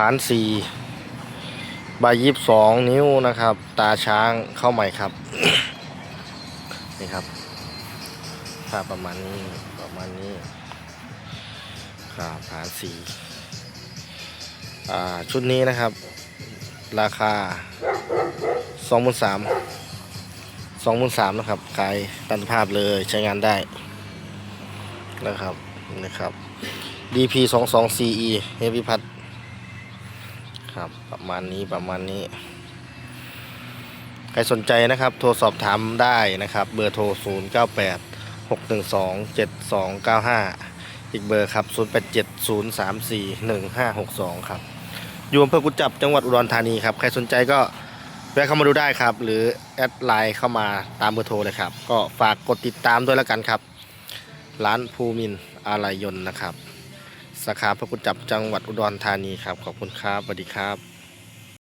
ผานสี่ใบยิบสองนิ้วนะครับ ตาช้างเข้าใหม่ครับ นี่ครับภาพประมาณนี้ประมาณนี้ครับผานสี่อ่าชุดนี้นะครับ ราคาสองหมื่นสามสองหมื่นสามนะครับขายตันภาพเลยใช้งานได้นะครับนะครับ DP 2 2 CE เฮฟวิพัท ครับ ประมาณนี้ประมาณนี้ ใครสนใจนะครับ โทรสอบถามได้นะครับ เบอร์โทร 0 9 8 6 1 2 7 2 9 5 อีกเบอร์ครับ 0 8 7 0 3 4 1 5 6 2 ครับ อยู่อำเภอกุจจับจังหวัดอุดรธานีครับ ใครสนใจก็แวะเข้ามาดูได้ครับ หรือแอดไลน์เข้ามาตามเบอร์โทรเลยครับ ก็ฝากกดติดตามด้วยแล้วกันครับ ร้านภูมินอาลายยนต์นะครับ สาขาพระกุจจับจังหวัดอุดรธานีครับ ขอบคุณครับสวัสดีครับ